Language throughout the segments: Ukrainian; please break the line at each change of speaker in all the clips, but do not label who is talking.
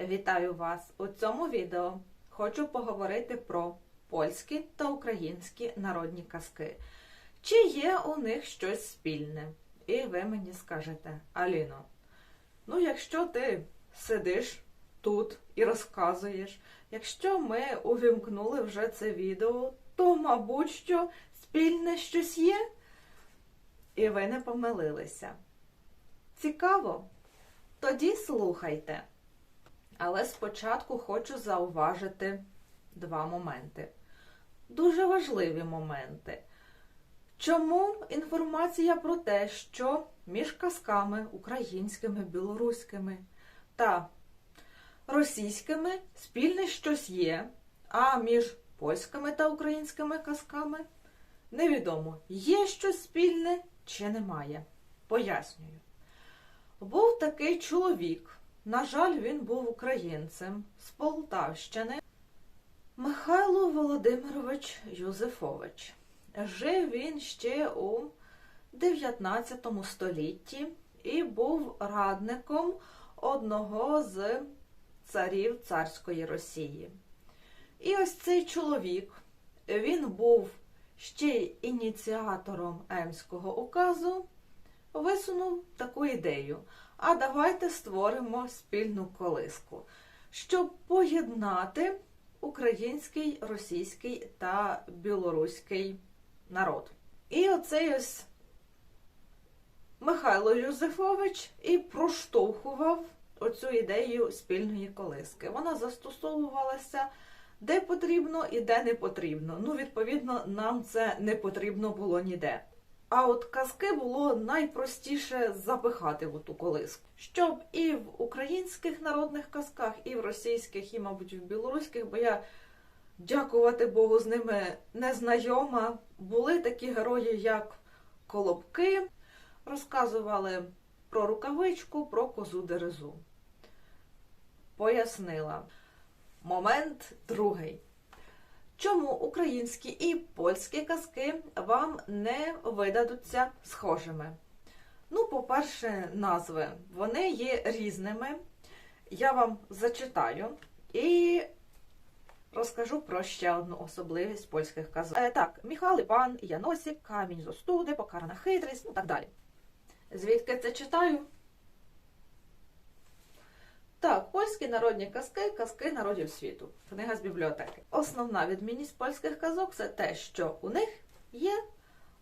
Вітаю вас! У цьому відео хочу поговорити про польські та українські народні казки. Чи є у них щось спільне? І ви мені скажете, Аліно, ну якщо ти сидиш тут і розказуєш, якщо ми увімкнули вже це відео, то, мабуть, що спільне щось є? І ви не помилилися. Цікаво? Тоді слухайте. Але спочатку хочу зауважити два моменти. Дуже важливі моменти. Чому інформація про те, що між казками українськими, білоруськими та російськими спільне щось є, а між польськими та українськими казками невідомо, є щось спільне чи немає. Пояснюю. Був такий чоловік, на жаль, він був українцем з Полтавщини, Михайло Володимирович Юзефович. Жив він ще у 19 столітті і був радником одного з царів царської Росії. І ось цей чоловік, він був ще й ініціатором Емського указу, висунув таку ідею. А давайте створимо спільну колиску, щоб поєднати український, російський та білоруський народ. І оцей ось Михайло Юзефович і проштовхував оцю ідею спільної колиски. Вона застосовувалася де потрібно і де не потрібно. Ну, відповідно, нам це не потрібно було ніде. А от казки було найпростіше запихати в ту колиску, щоб і в українських народних казках, і в російських, і, мабуть, в білоруських, бо я, дякувати Богу, з ними не знайома, були такі герої, як Колобки, розказували про рукавичку, про козу дерезу. Пояснила. Момент другий. Чому українські і польські казки вам не видадуться схожими? Ну, по-перше, назви. Вони є різними. Я вам зачитаю і розкажу про ще одну особливість польських казок. Е, так, Міхал, Іван, Яносик, Камінь з остуди, Покарана хитрість, ну так далі. Звідки це читаю? Так, польські народні казки, казки народів світу. Книга з бібліотеки. Основна відмінність польських казок це те, що у них є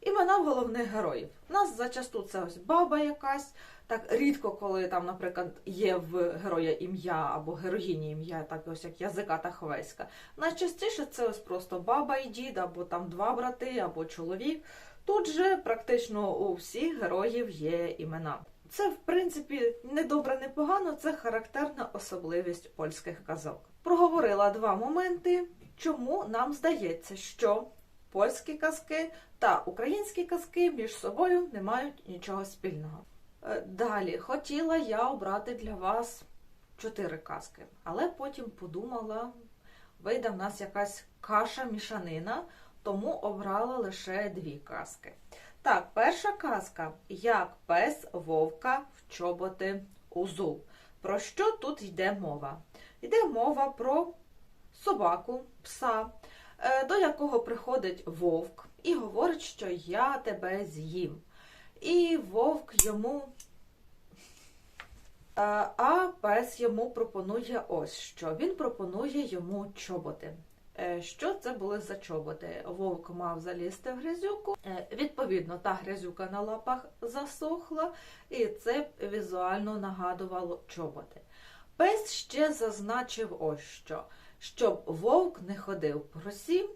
імена головних героїв. У нас зачасту це ось баба якась. Так рідко, коли там, наприклад, є в героя ім'я або героїні ім'я, так ось як язика та хвеська. Найчастіше це ось просто баба і дід, або там два брати, або чоловік. Тут же практично у всіх героїв є імена. Це, в принципі, не добре, не погано, це характерна особливість польських казок. Проговорила два моменти, чому нам здається, що польські казки та українські казки між собою не мають нічого спільного. Е, Далі хотіла я обрати для вас чотири казки, але потім подумала, вийде в нас якась каша мішанина, тому обрала лише дві казки. Так, перша казка як пес вовка в чоботи узу. Про що тут йде мова? Йде мова про собаку, пса, е, до якого приходить вовк і говорить, що я тебе з'їм. І вовк йому. Е, А пес йому пропонує ось що. Він пропонує йому чоботи. Е, Що це були за чоботи? Вовк мав залізти в грязюку. Е, Відповідно, та грязюка на лапах засохла, і це візуально нагадувало чоботи. Пес ще зазначив ось що, щоб вовк не ходив по росі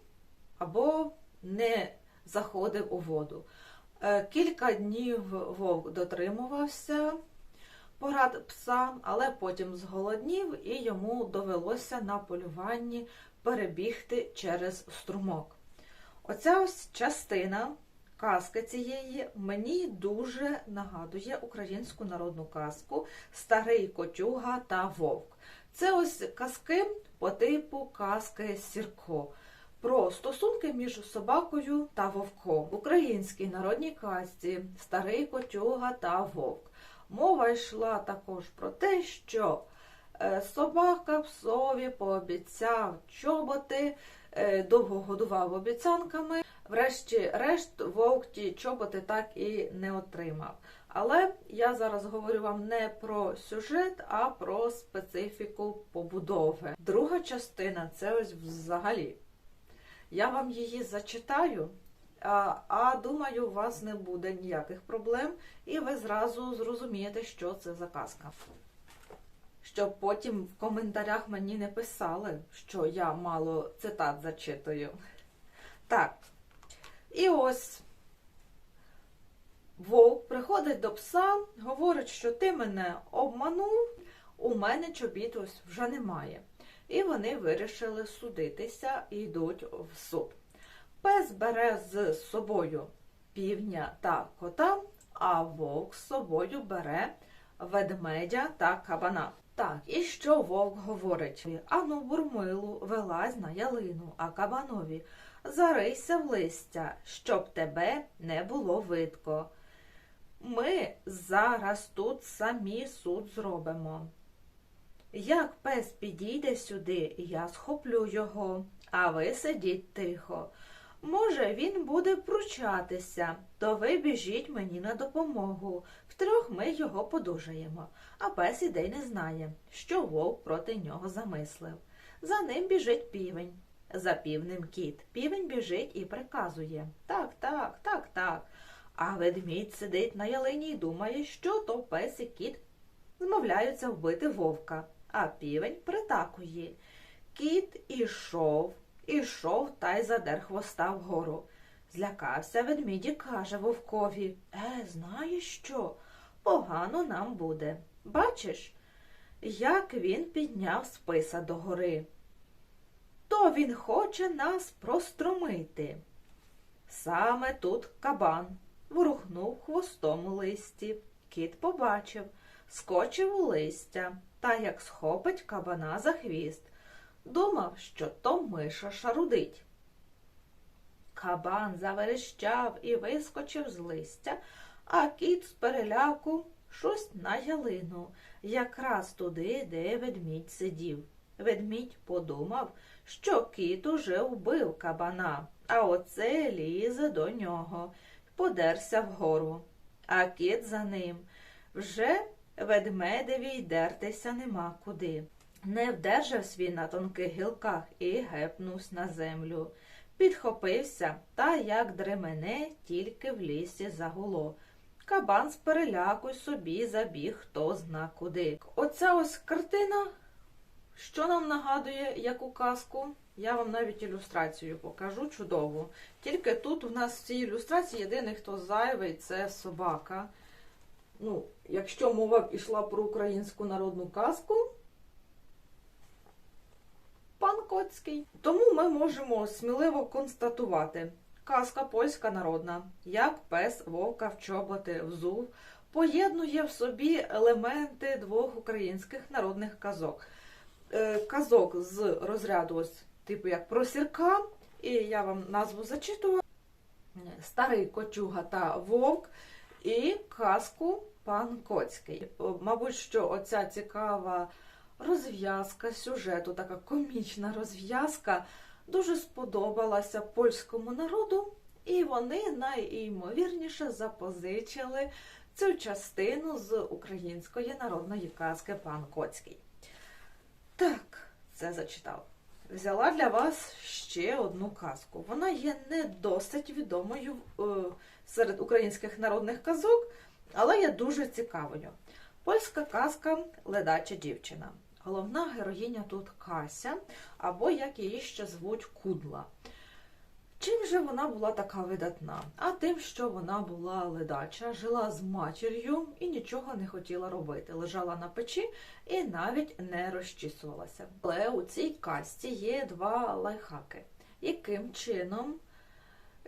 або не заходив у воду. Е, Кілька днів вовк дотримувався порад пса, але потім зголоднів і йому довелося на полюванні перебігти через струмок. Оця ось частина казки цієї мені дуже нагадує українську народну казку Старий котюга та вовк. Це ось казки по типу казки Сірко. Про стосунки між собакою та вовком. В українській народній казці Старий котюга та вовк. Мова йшла також про те, що Е, Собака псові пообіцяв чоботи, е, довго годував обіцянками. Врешті-решт, вовк ті чоботи так і не отримав. Але я зараз говорю вам не про сюжет, а про специфіку побудови. Друга частина це ось взагалі. Я вам її зачитаю, а, думаю, у вас не буде ніяких проблем, і ви зразу зрозумієте, що це за казка. Щоб потім в коментарях мені не писали, що я мало цитат зачитую. Так. І ось вовк приходить до пса, говорить, що ти мене обманув, у мене чобіт ось вже немає. І вони вирішили судитися і йдуть в суд. Пес бере з собою півня та кота, а вовк з собою бере ведмедя та кабана. Так, і що вовк говорить? Ану, бурмилу, вилазь на ялину, а кабанові зарийся в листя, щоб тебе не було видко. Ми зараз тут самі суд зробимо. Як пес підійде сюди, я схоплю його, а ви сидіть тихо. Може, він буде пручатися, то ви біжіть мені на допомогу. Втрьох ми його подужаємо, а пес іде й не знає, що вовк проти нього замислив. За ним біжить півень. За півним кіт. Півень біжить і приказує Так, так, так, так. А ведмідь сидить на ялині і думає, що то пес і кіт змовляються вбити вовка, а півень притакує. Кіт ішов, ішов та й задер хвоста вгору. Злякався ведмідь і каже вовкові Е, знаєш що? Погано нам буде. Бачиш, як він підняв списа догори. То він хоче нас простромити. Саме тут кабан ворухнув хвостом у листі. Кіт побачив, скочив у листя та як схопить кабана за хвіст. Думав, що то миша шарудить. Кабан заверещав і вискочив з листя, а кіт з переляку щось на ялину, якраз туди, де ведмідь сидів. Ведмідь подумав, що кіт уже вбив кабана, а оце лізе до нього, подерся вгору. А кіт за ним вже ведмедеві й дертися нема куди. Не вдержався він на тонких гілках і гепнувся на землю. Підхопився та, як дремене, тільки в лісі загуло. Кабан з переляку собі забіг хто зна куди. Оця ось картина, що нам нагадує яку казку, я вам навіть ілюстрацію покажу чудову. Тільки тут у нас в цій ілюстрації єдиний, хто зайвий, це собака. Ну, якщо мова йшла про українську народну казку, пан Коцький. Тому ми можемо сміливо констатувати. Казка польська народна, як пес вовка в чоботи взув, поєднує в собі елементи двох українських народних казок. Е, Казок з розряду, ось, типу як про сірка, і я вам назву зачитую. Старий кочуга та вовк і казку пан Коцький. Мабуть, що оця цікава розв'язка сюжету, така комічна розв'язка, дуже сподобалася польському народу, і вони найімовірніше запозичили цю частину з української народної казки пан Коцький. Так, це зачитав. Взяла для вас ще одну казку. Вона є не досить відомою е, серед українських народних казок, але є дуже цікавою. Польська казка Ледача дівчина. Головна героїня тут Кася, або як її ще звуть Кудла. Чим же вона була така видатна? А тим, що вона була ледача, жила з матір'ю і нічого не хотіла робити. Лежала на печі і навіть не розчісувалася. Але у цій касті є два лайфхаки. Яким чином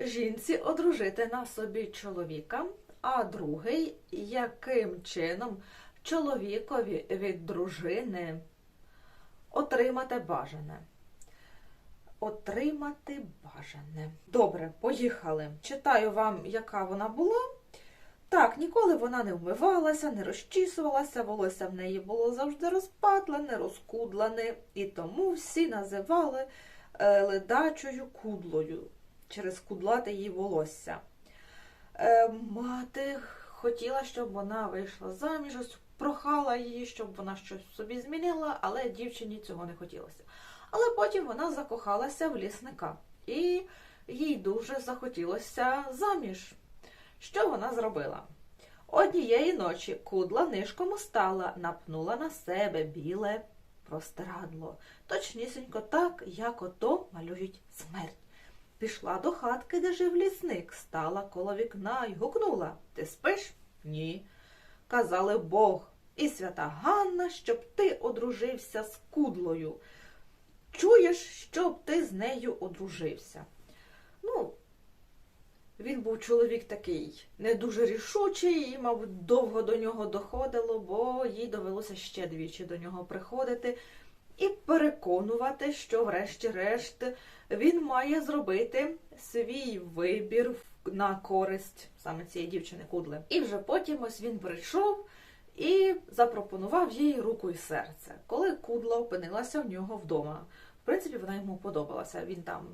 жінці одружити на собі чоловіка? А другий, яким чином чоловікові від дружини отримати бажане? Отримати бажане. Добре, поїхали. Читаю вам, яка вона була. Так, ніколи вона не вмивалася, не розчісувалася, волосся в неї було завжди розпатлене, розкудлене, і тому всі називали е, ледачою кудлою через кудлате її волосся. Е, мати хотіла, щоб вона вийшла заміж, прохала її, щоб вона щось собі змінила, але дівчині цього не хотілося. Але потім вона закохалася в лісника, і їй дуже захотілося заміж. Що вона зробила? Однієї ночі кудла нишком устала, напнула на себе біле простирадло, точнісінько так, як ото малюють смерть. Пішла до хатки, де жив лісник, стала коло вікна й гукнула Ти спиш? Ні. Казали Бог і свята Ганна, щоб ти одружився з кудлою. Чуєш, щоб ти з нею одружився. Ну, він був чоловік такий не дуже рішучий, і, мабуть, довго до нього доходило, бо їй довелося ще двічі до нього приходити і переконувати, що, врешті-решт, він має зробити свій вибір на користь саме цієї дівчини Кудли. І вже потім ось він прийшов і запропонував їй руку і серце, коли Кудла опинилася в нього вдома. В принципі, вона йому подобалася. Він там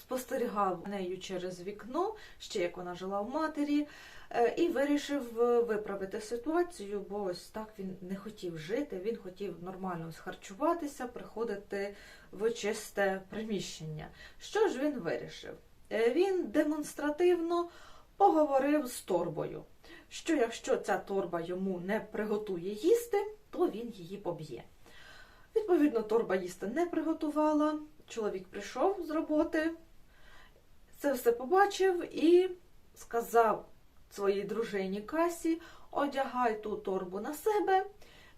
спостерігав нею через вікно, ще як вона жила в матері, е, і вирішив е, виправити ситуацію, бо ось так він не хотів жити. Він хотів нормально схарчуватися, приходити в чисте приміщення. Що ж він вирішив? Е, Він демонстративно поговорив з торбою, що якщо ця торба йому не приготує їсти, то він її поб'є. Відповідно, торба їсти не приготувала. Чоловік прийшов з роботи, це все побачив і сказав своїй дружині Касі: одягай ту торбу на себе,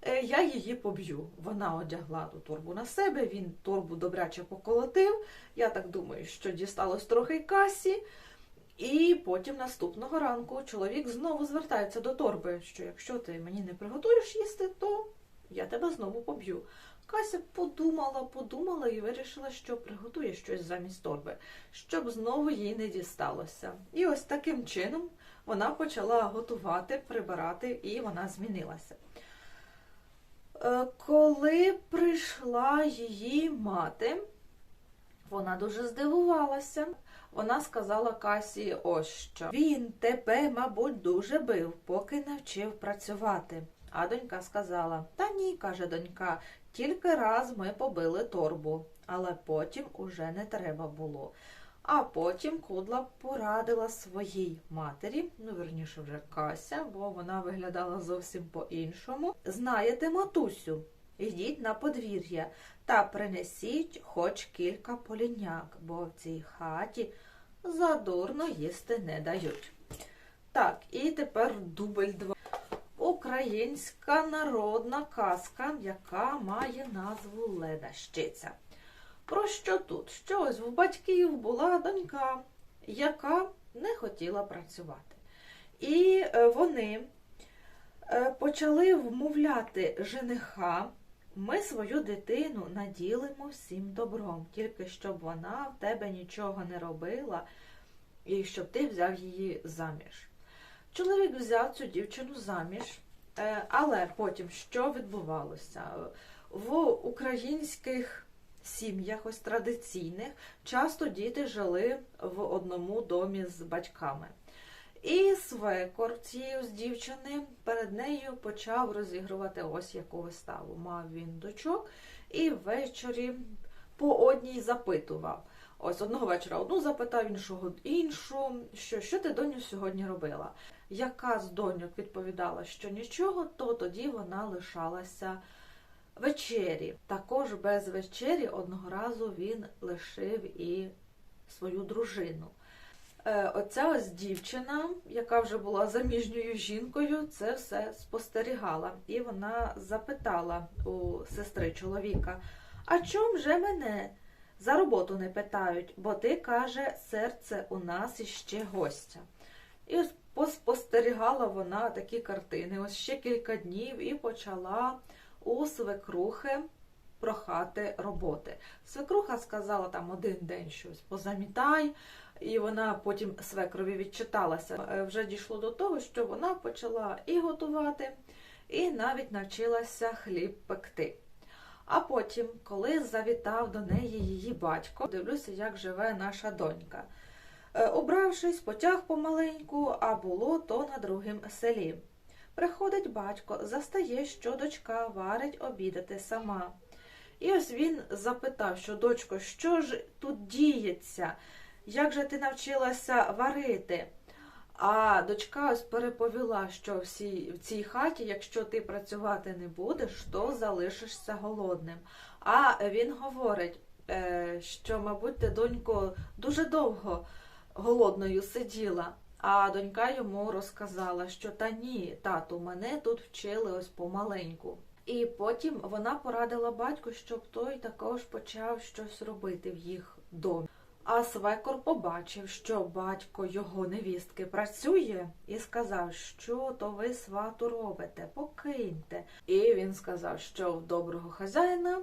е, я її поб'ю. Вона одягла ту торбу на себе, він торбу добряче поколотив. Я так думаю, що дісталось трохи касі. І потім наступного ранку чоловік знову звертається до торби, що якщо ти мені не приготуєш їсти, то я тебе знову поб'ю. Кася подумала, подумала і вирішила, що приготує щось замість торби, щоб знову їй не дісталося. І ось таким чином вона почала готувати, прибирати, і вона змінилася. Е, Коли прийшла її мати, вона дуже здивувалася. Вона сказала Касі ось що. Він тебе, мабуть, дуже бив, поки навчив працювати. А донька сказала: Та ні, каже донька, тільки раз ми побили торбу, але потім уже не треба було. А потім кудла порадила своїй матері, ну верніше вже Кася, бо вона виглядала зовсім по-іншому. Знаєте, матусю, йдіть на подвір'я та принесіть хоч кілька поліняк, бо в цій хаті задурно їсти не дають. Так, і тепер дубль 2. Українська народна казка, яка має назву Ледащиця. Про що тут? Що ось в батьків була донька, яка не хотіла працювати. І е, вони е, почали вмовляти жениха, ми свою дитину наділимо всім добром, тільки щоб вона в тебе нічого не робила, і щоб ти взяв її заміж. Чоловік взяв цю дівчину заміж, е, але потім що відбувалося? В українських сім'ях, ось традиційних, часто діти жили в одному домі з батьками. І свекор цієї з дівчини перед нею почав розігрувати ось яку виставу. Мав він дочок і ввечері по одній запитував. Ось одного вечора одну запитав, іншого іншу, що, що ти доню сьогодні робила. Яка з доньок відповідала, що нічого, то тоді вона лишалася вечері. Також без вечері одного разу він лишив і свою дружину. Е, Оця ось дівчина, яка вже була заміжньою жінкою, це все спостерігала. І вона запитала у сестри чоловіка: А чом же мене за роботу не питають? Бо ти каже, серце у нас іще гостя. І ось поспостерігала вона такі картини. Ось ще кілька днів і почала у свекрухи прохати роботи. Свекруха сказала там один день щось позамітай, і вона потім свекрові відчиталася. Е, Вже дійшло до того, що вона почала і готувати, і навіть навчилася хліб пекти. А потім, коли завітав до неї її батько, дивлюся, як живе наша донька. Е, Убравшись, потяг помаленьку, а було то на другім селі. Приходить батько, застає, що дочка варить обідати сама. І ось він запитав, що дочко, що ж тут діється? Як же ти навчилася варити? А дочка ось переповіла, що всі, в цій хаті, якщо ти працювати не будеш, то залишишся голодним. А він говорить, е, що, мабуть, ти, донько, дуже довго голодною сиділа. А донька йому розказала, що та ні, тату, мене тут вчили ось помаленьку. І потім вона порадила батьку, щоб той також почав щось робити в їх домі. А свекор побачив, що батько його невістки працює, і сказав, що то ви свату робите, покиньте. І він сказав, що в доброго хазяїна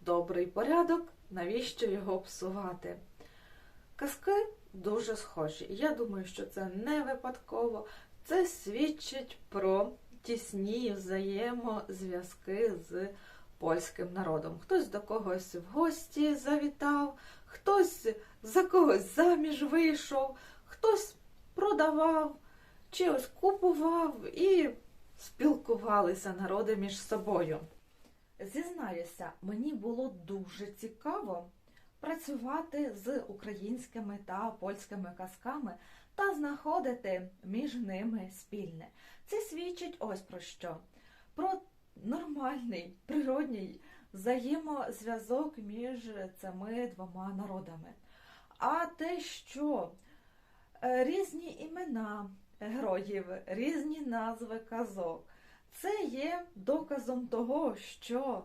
добрий порядок, навіщо його псувати. Казки дуже схожі. Я думаю, що це не випадково. Це свідчить про тісні взаємозв'язки з польським народом. Хтось до когось в гості завітав, хтось за когось заміж вийшов, хтось продавав чи купував і спілкувалися народи між собою. Зізнаюся, мені було дуже цікаво працювати з українськими та польськими казками та знаходити між ними спільне. Це свідчить ось про що: про нормальний природній взаємозв'язок між цими двома народами. А те, що е, різні імена героїв, різні назви казок, це є доказом того, що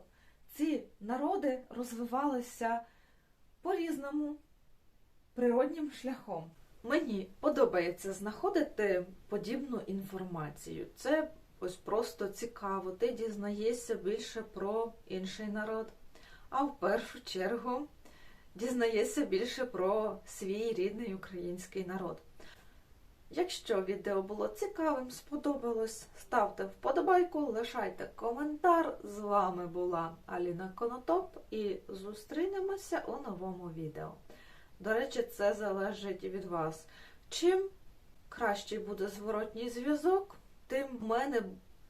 ці народи розвивалися по-різному природнім шляхом. Мені подобається знаходити подібну інформацію. Це ось просто цікаво. Ти дізнаєшся більше про інший народ, а в першу чергу дізнаєшся більше про свій рідний український народ. Якщо відео було цікавим, сподобалось, ставте вподобайку, лишайте коментар. З вами була Аліна Конотоп і зустрінемося у новому відео. До речі, це залежить від вас. Чим кращий буде зворотній зв'язок, тим в мене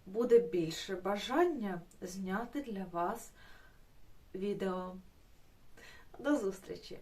буде більше бажання зняти для вас відео. До зустрічі!